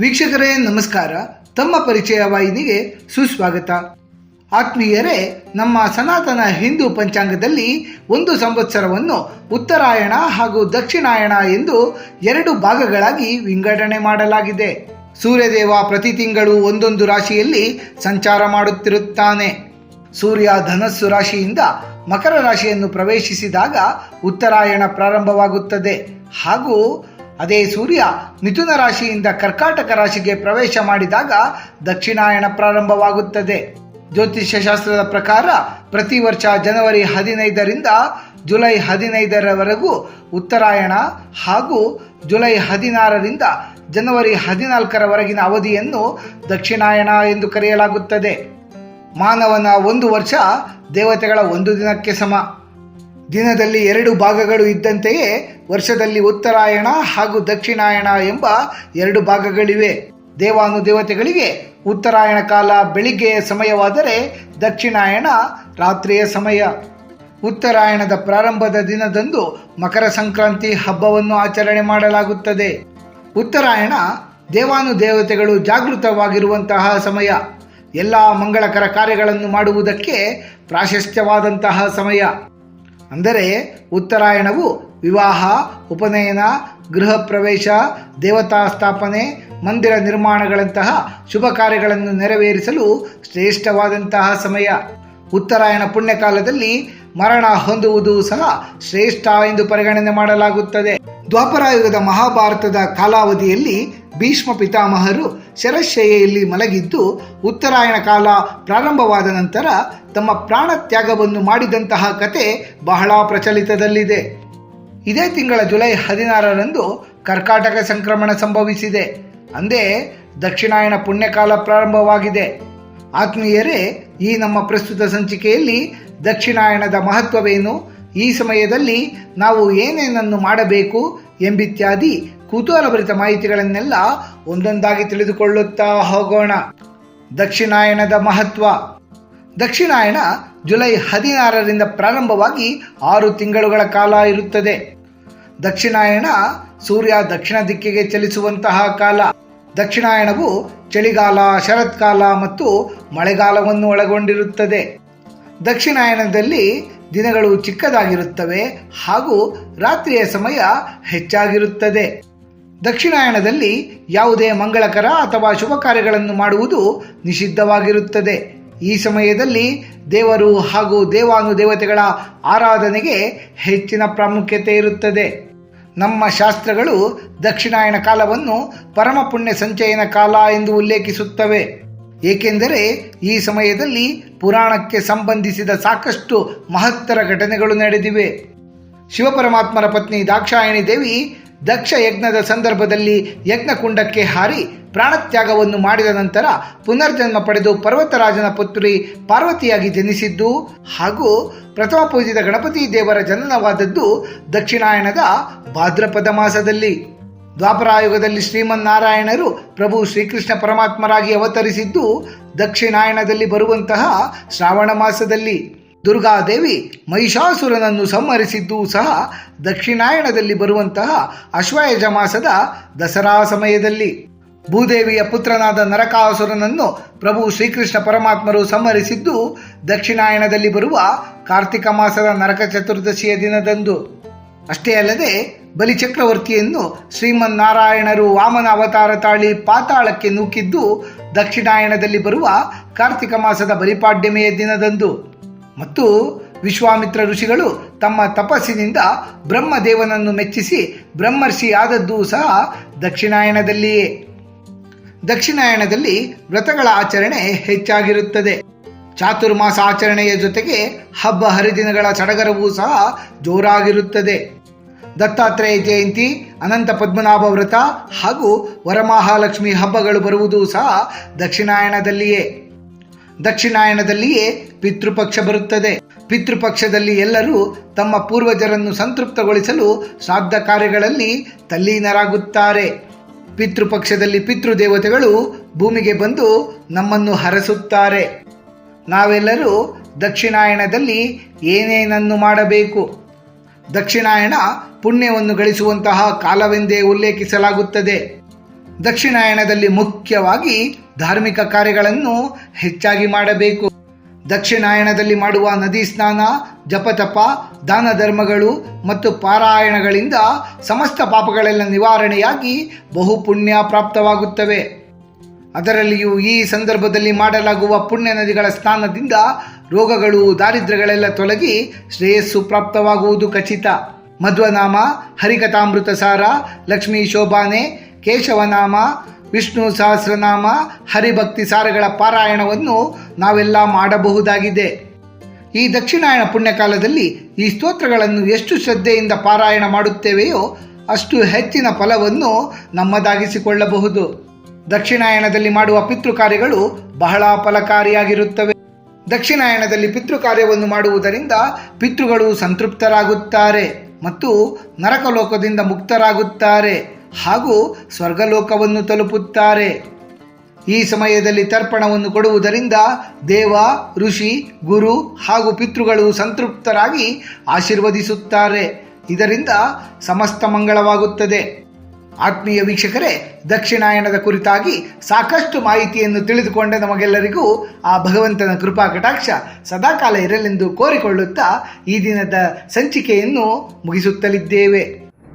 ವೀಕ್ಷಕರೇ, ನಮಸ್ಕಾರ. ತಮ್ಮ ಪರಿಚಯ ವಾಹಿನಿಗೆ ಸುಸ್ವಾಗತ. ಆತ್ಮೀಯರೇ, ನಮ್ಮ ಸನಾತನ ಹಿಂದೂ ಪಂಚಾಂಗದಲ್ಲಿ ಒಂದು ಸಂವತ್ಸರವನ್ನು ಉತ್ತರಾಯಣ ಹಾಗೂ ದಕ್ಷಿಣಾಯಣ ಎಂದು ಎರಡು ಭಾಗಗಳಾಗಿ ವಿಂಗಡಣೆ ಮಾಡಲಾಗಿದೆ. ಸೂರ್ಯದೇವ ಪ್ರತಿ ತಿಂಗಳು ಒಂದೊಂದು ರಾಶಿಯಲ್ಲಿ ಸಂಚಾರ ಮಾಡುತ್ತಿರುತ್ತಾನೆ. ಸೂರ್ಯ ಧನಸ್ಸು ರಾಶಿಯಿಂದ ಮಕರ ರಾಶಿಯನ್ನು ಪ್ರವೇಶಿಸಿದಾಗ ಉತ್ತರಾಯಣ ಪ್ರಾರಂಭವಾಗುತ್ತದೆ. ಹಾಗೂ ಅದೇ ಸೂರ್ಯ ಮಿಥುನ ರಾಶಿಯಿಂದ ಕರ್ಕಾಟಕ ರಾಶಿಗೆ ಪ್ರವೇಶ ಮಾಡಿದಾಗ ದಕ್ಷಿಣಾಯಣ ಪ್ರಾರಂಭವಾಗುತ್ತದೆ. ಜ್ಯೋತಿಷ್ಯ ಶಾಸ್ತ್ರದ ಪ್ರಕಾರ ಪ್ರತಿ ವರ್ಷ ಜನವರಿ ಹದಿನೈದರಿಂದ ಜುಲೈ ಹದಿನೈದರವರೆಗೂ ಉತ್ತರಾಯಣ ಹಾಗೂ ಜುಲೈ ಹದಿನಾರರಿಂದ ಜನವರಿ ಹದಿನಾಲ್ಕರವರೆಗಿನ ಅವಧಿಯನ್ನು ದಕ್ಷಿಣಾಯಣ ಎಂದು ಕರೆಯಲಾಗುತ್ತದೆ. ಮಾನವನ ಒಂದು ವರ್ಷ ದೇವತೆಗಳ ಒಂದು ದಿನಕ್ಕೆ ಸಮ. ದಿನದಲ್ಲಿ ಎರಡು ಭಾಗಗಳು ಇದ್ದಂತೆಯೇ ವರ್ಷದಲ್ಲಿ ಉತ್ತರಾಯಣ ಹಾಗೂ ದಕ್ಷಿಣಾಯಣ ಎಂಬ ಎರಡು ಭಾಗಗಳಿವೆ. ದೇವಾನುದೇವತೆಗಳಿಗೆ ಉತ್ತರಾಯಣ ಕಾಲ ಬೆಳಿಗ್ಗೆಯ ಸಮಯವಾದರೆ ದಕ್ಷಿಣಾಯಣ ರಾತ್ರಿಯ ಸಮಯ. ಉತ್ತರಾಯಣದ ಪ್ರಾರಂಭದ ದಿನದಂದು ಮಕರ ಸಂಕ್ರಾಂತಿ ಹಬ್ಬವನ್ನು ಆಚರಣೆ ಮಾಡಲಾಗುತ್ತದೆ. ಉತ್ತರಾಯಣ ದೇವಾನುದೇವತೆಗಳು ಜಾಗೃತವಾಗಿರುವಂತಹ ಸಮಯ. ಎಲ್ಲ ಮಂಗಳಕರ ಕಾರ್ಯಗಳನ್ನು ಮಾಡುವುದಕ್ಕೆ ಪ್ರಾಶಸ್ತ್ಯವಾದಂತಹ ಸಮಯ. ಅಂದರೆ ಉತ್ತರಾಯಣವು ವಿವಾಹ, ಉಪನಯನ, ಗೃಹ ಪ್ರವೇಶ, ದೇವತಾ ಸ್ಥಾಪನೆ, ಮಂದಿರ ನಿರ್ಮಾಣಗಳಂತಹ ಶುಭ ಕಾರ್ಯಗಳನ್ನು ನೆರವೇರಿಸಲು ಶ್ರೇಷ್ಠವಾದಂತಹ ಸಮಯ. ಉತ್ತರಾಯಣ ಪುಣ್ಯಕಾಲದಲ್ಲಿ ಮರಣ ಹೊಂದುವುದು ಸಹ ಶ್ರೇಷ್ಠ ಎಂದು ಪರಿಗಣನೆ ಮಾಡಲಾಗುತ್ತದೆ. ದ್ವಾಪರಾಯುಗದ ಮಹಾಭಾರತದ ಕಾಲಾವಧಿಯಲ್ಲಿ ಭೀಷ್ಮ ಪಿತಾಮಹರು ಶರಶಯ್ಯೆಯಲ್ಲಿ ಮಲಗಿದ್ದು, ಉತ್ತರಾಯಣ ಕಾಲ ಪ್ರಾರಂಭವಾದ ನಂತರ ತಮ್ಮ ಪ್ರಾಣ ತ್ಯಾಗವನ್ನು ಮಾಡಿದಂತಹ ಕತೆ ಬಹಳ ಪ್ರಚಲಿತದಲ್ಲಿದೆ. ಇದೇ ತಿಂಗಳ ಜುಲೈ ಹದಿನಾರರಂದು ಕರ್ಕಾಟಕ ಸಂಕ್ರಮಣ ಸಂಭವಿಸಿದೆ. ಅಂದೇ ದಕ್ಷಿಣಾಯಣ ಪುಣ್ಯಕಾಲ ಪ್ರಾರಂಭವಾಗಿದೆ. ಆತ್ಮೀಯರೇ, ಈ ನಮ್ಮ ಪ್ರಸ್ತುತ ಸಂಚಿಕೆಯಲ್ಲಿ ದಕ್ಷಿಣಾಯಣದ ಮಹತ್ವವೇನು? ಈ ಸಮಯದಲ್ಲಿ ನಾವು ಏನೇನನ್ನು ಮಾಡಬೇಕು ಎಂಬಿತ್ಯಾದಿ ಕುತೂಹಲಭರಿತ ಮಾಹಿತಿಗಳನ್ನೆಲ್ಲ ಒಂದೊಂದಾಗಿ ತಿಳಿದುಕೊಳ್ಳುತ್ತಾ ಹೋಗೋಣ. ದಕ್ಷಿಣಾಯಣದ ಮಹತ್ವ. ದಕ್ಷಿಣಾಯಣ ಜುಲೈ ಹದಿನಾರರಿಂದ ಪ್ರಾರಂಭವಾಗಿ ಆರು ತಿಂಗಳುಗಳ ಕಾಲ ಇರುತ್ತದೆ. ದಕ್ಷಿಣಾಯಣ ಸೂರ್ಯ ದಕ್ಷಿಣ ದಿಕ್ಕಿಗೆ ಚಲಿಸುವಂತಹ ಕಾಲ. ದಕ್ಷಿಣಾಯಣವು ಚಳಿಗಾಲ, ಶರತ್ಕಾಲ ಮತ್ತು ಮಳೆಗಾಲವನ್ನು ಒಳಗೊಂಡಿರುತ್ತದೆ. ದಕ್ಷಿಣಾಯನದಲ್ಲಿ ದಿನಗಳು ಚಿಕ್ಕದಾಗಿರುತ್ತವೆ ಹಾಗೂ ರಾತ್ರಿಯ ಸಮಯ ಹೆಚ್ಚಾಗಿರುತ್ತದೆ. ದಕ್ಷಿಣಾಯಣದಲ್ಲಿ ಯಾವುದೇ ಮಂಗಳಕರ ಅಥವಾ ಶುಭ ಕಾರ್ಯಗಳನ್ನು ಮಾಡುವುದು ನಿಷಿದ್ಧವಾಗಿರುತ್ತದೆ. ಈ ಸಮಯದಲ್ಲಿ ದೇವರು ಹಾಗೂ ದೇವಾನುದೇವತೆಗಳ ಆರಾಧನೆಗೆ ಹೆಚ್ಚಿನ ಪ್ರಾಮುಖ್ಯತೆ ಇರುತ್ತದೆ. ನಮ್ಮ ಶಾಸ್ತ್ರಗಳು ದಕ್ಷಿಣಾಯನ ಕಾಲವನ್ನು ಪರಮ ಪುಣ್ಯ ಸಂಚಯನ ಕಾಲ ಎಂದು ಉಲ್ಲೇಖಿಸುತ್ತವೆ. ಏಕೆಂದರೆ ಈ ಸಮಯದಲ್ಲಿ ಪುರಾಣಕ್ಕೆ ಸಂಬಂಧಿಸಿದ ಸಾಕಷ್ಟು ಮಹತ್ತರ ಘಟನೆಗಳು ನಡೆದಿವೆ. ಶಿವಪರಮಾತ್ಮರ ಪತ್ನಿ ದಾಕ್ಷಾಯಣಿ ದೇವಿ ದಕ್ಷ ಯಜ್ಞದ ಸಂದರ್ಭದಲ್ಲಿ ಯಜ್ಞಕುಂಡಕ್ಕೆ ಹಾರಿ ಪ್ರಾಣತ್ಯಾಗವನ್ನು ಮಾಡಿದ ನಂತರ ಪುನರ್ಜನ್ಮ ಪಡೆದು ಪರ್ವತರಾಜನ ಪುತ್ರಿ ಪಾರ್ವತಿಯಾಗಿ ಜನಿಸಿದ್ದು ಹಾಗೂ ಪ್ರಥಮ ಪೂಜಿತ ಗಣಪತಿ ದೇವರ ಜನನವಾದದ್ದು ದಕ್ಷಿಣಾಯಣದ ಭಾದ್ರಪದ ಮಾಸದಲ್ಲಿ. ದ್ವಾಪರಾಯುಗದಲ್ಲಿ ಶ್ರೀಮನ್ನಾರಾಯಣರು ಪ್ರಭು ಶ್ರೀಕೃಷ್ಣ ಪರಮಾತ್ಮರಾಗಿ ಅವತರಿಸಿದ್ದು ದಕ್ಷಿಣಾಯಣದಲ್ಲಿ ಬರುವಂತಹ ಶ್ರಾವಣ ಮಾಸದಲ್ಲಿ. ದುರ್ಗಾದೇವಿ ಮಹಿಷಾಸುರನನ್ನು ಸಂಹರಿಸಿದ್ದು ಸಹ ದಕ್ಷಿಣಾಯಣದಲ್ಲಿ ಬರುವಂತಹ ಅಶ್ವಯಜ ಮಾಸದ ದಸರಾ ಸಮಯದಲ್ಲಿ. ಭೂದೇವಿಯ ಪುತ್ರನಾದ ನರಕಾಸುರನನ್ನು ಪ್ರಭು ಶ್ರೀಕೃಷ್ಣ ಪರಮಾತ್ಮರು ಸಂಹರಿಸಿದ್ದು ದಕ್ಷಿಣಾಯಣದಲ್ಲಿ ಬರುವ ಕಾರ್ತಿಕ ಮಾಸದ ನರಕ ಚತುರ್ದಶಿಯ ದಿನದಂದು. ಅಷ್ಟೇ ಅಲ್ಲದೆ ಬಲಿಚಕ್ರವರ್ತಿಯನ್ನು ಶ್ರೀಮನ್ನಾರಾಯಣರು ವಾಮನ ಅವತಾರ ತಾಳಿ ಪಾತಾಳಕ್ಕೆ ನೂಕಿದ್ದು ದಕ್ಷಿಣಾಯಣದಲ್ಲಿ ಬರುವ ಕಾರ್ತಿಕ ಮಾಸದ ಬಲಿಪಾಡ್ಯಮೆಯ ದಿನದಂದು. ಮತ್ತು ವಿಶ್ವಾಮಿತ್ರ ಋಷಿಗಳು ತಮ್ಮ ತಪಸ್ಸಿನಿಂದ ಬ್ರಹ್ಮದೇವನನ್ನು ಮೆಚ್ಚಿಸಿ ಬ್ರಹ್ಮರ್ಷಿ ಆದದ್ದು ಸಹ ದಕ್ಷಿಣಾಯಣದಲ್ಲಿಯೇ. ದಕ್ಷಿಣಾಯಣದಲ್ಲಿ ವ್ರತಗಳ ಆಚರಣೆ ಹೆಚ್ಚಾಗಿರುತ್ತದೆ. ಚಾತುರ್ಮಾಸ ಆಚರಣೆಯ ಜೊತೆಗೆ ಹಬ್ಬ ಹರಿದಿನಗಳ ಸಡಗರವೂ ಸಹ ಜೋರಾಗಿರುತ್ತದೆ. ದತ್ತಾತ್ರೇಯ ಜಯಂತಿ, ಅನಂತ ಪದ್ಮನಾಭ ವ್ರತ ಹಾಗೂ ವರಮಹಾಲಕ್ಷ್ಮಿ ಹಬ್ಬಗಳು ಬರುವುದು ಸಹ ದಕ್ಷಿಣಾಯಣದಲ್ಲಿಯೇ. ದಕ್ಷಿಣಾಯಣದಲ್ಲಿಯೇ ಪಿತೃಪಕ್ಷ ಬರುತ್ತದೆ. ಪಿತೃಪಕ್ಷದಲ್ಲಿ ಎಲ್ಲರೂ ತಮ್ಮ ಪೂರ್ವಜರನ್ನು ಸಂತೃಪ್ತಗೊಳಿಸಲು ಶ್ರಾದ್ದ ಕಾರ್ಯಗಳಲ್ಲಿ ತಲ್ಲೀನರಾಗುತ್ತಾರೆ. ಪಿತೃಪಕ್ಷದಲ್ಲಿ ಪಿತೃದೇವತೆಗಳು ಭೂಮಿಗೆ ಬಂದು ನಮ್ಮನ್ನು ಹರಸುತ್ತಾರೆ. ನಾವೆಲ್ಲರೂ ದಕ್ಷಿಣಾಯಣದಲ್ಲಿ ಏನೇನನ್ನು ಮಾಡಬೇಕು? ದಕ್ಷಿಣಾಯಣ ಪುಣ್ಯವನ್ನು ಗಳಿಸುವಂತಹ ಕಾಲವೆಂದೇ ಉಲ್ಲೇಖಿಸಲಾಗುತ್ತದೆ. ದಕ್ಷಿಣಾಯನದಲ್ಲಿ ಮುಖ್ಯವಾಗಿ ಧಾರ್ಮಿಕ ಕಾರ್ಯಗಳನ್ನು ಹೆಚ್ಚಾಗಿ ಮಾಡಬೇಕು. ದಕ್ಷಿಣಾಯಣದಲ್ಲಿ ಮಾಡುವ ನದಿ ಸ್ನಾನ, ಜಪತಪ, ದಾನ ಧರ್ಮಗಳು ಮತ್ತು ಪಾರಾಯಣಗಳಿಂದ ಸಮಸ್ತ ಪಾಪಗಳೆಲ್ಲ ನಿವಾರಣೆಯಾಗಿ ಬಹು ಪುಣ್ಯ ಪ್ರಾಪ್ತವಾಗುತ್ತವೆ. ಅದರಲ್ಲಿಯೂ ಈ ಸಂದರ್ಭದಲ್ಲಿ ಮಾಡಲಾಗುವ ಪುಣ್ಯ ನದಿಗಳ ಸ್ನಾನದಿಂದ ರೋಗಗಳು, ದಾರಿದ್ರ್ಯಗಳೆಲ್ಲ ತೊಲಗಿ ಶ್ರೇಯಸ್ಸು ಪ್ರಾಪ್ತವಾಗುವುದು ಖಚಿತ. ಮಧ್ವನಾಮ ಹರಿಕಥಾಮೃತ ಸಾರ ಲಕ್ಷ್ಮೀ ಶೋಭಾನೆ ಕೇಶವನಾಮ, ವಿಷ್ಣು ಸಹಸ್ರನಾಮ, ಹರಿಭಕ್ತಿ ಸಾರಗಳ ಪಾರಾಯಣವನ್ನು ನಾವೆಲ್ಲ ಮಾಡಬಹುದಾಗಿದೆ. ಈ ದಕ್ಷಿಣಾಯಣ ಪುಣ್ಯಕಾಲದಲ್ಲಿ ಈ ಸ್ತೋತ್ರಗಳನ್ನು ಎಷ್ಟು ಶ್ರದ್ಧೆಯಿಂದ ಪಾರಾಯಣ ಮಾಡುತ್ತೇವೆಯೋ ಅಷ್ಟು ಹೆಚ್ಚಿನ ಫಲವನ್ನು ನಮ್ಮದಾಗಿಸಿಕೊಳ್ಳಬಹುದು. ದಕ್ಷಿಣಾಯಣದಲ್ಲಿ ಮಾಡುವ ಪಿತೃ ಕಾರ್ಯಗಳು ಬಹಳ ಫಲಕಾರಿಯಾಗಿರುತ್ತವೆ. ದಕ್ಷಿಣಾಯಣದಲ್ಲಿ ಪಿತೃ ಕಾರ್ಯವನ್ನು ಮಾಡುವುದರಿಂದ ಪಿತೃಗಳು ಸಂತೃಪ್ತರಾಗುತ್ತಾರೆ ಮತ್ತು ನರಕಲೋಕದಿಂದ ಮುಕ್ತರಾಗುತ್ತಾರೆ. ಹಾಗೂ ಸ್ವರ್ಗಲೋಕವನ್ನು ತಲುಪುತ್ತಾರೆ. ಈ ಸಮಯದಲ್ಲಿ ತರ್ಪಣವನ್ನು ಕೊಡುವುದರಿಂದ ದೇವ, ಋಷಿ, ಗುರು ಹಾಗೂ ಪಿತೃಗಳು ಸಂತೃಪ್ತರಾಗಿ ಆಶೀರ್ವದಿಸುತ್ತಾರೆ. ಇದರಿಂದ ಸಮಸ್ತ ಮಂಗಳವಾಗುತ್ತದೆ. ಆತ್ಮೀಯ ವೀಕ್ಷಕರೇ, ದಕ್ಷಿಣಾಯಣದ ಕುರಿತಾಗಿ ಸಾಕಷ್ಟು ಮಾಹಿತಿಯನ್ನು ತಿಳಿದುಕೊಂಡ ನಮಗೆಲ್ಲರಿಗೂ ಆ ಭಗವಂತನ ಕೃಪಾ ಕಟಾಕ್ಷ ಸದಾಕಾಲ ಇರಲೆಂದು ಕೋರಿಕೊಳ್ಳುತ್ತಾ ಈ ದಿನದ ಸಂಚಿಕೆಯನ್ನು ಮುಗಿಸುತ್ತಲಿದ್ದೇವೆ.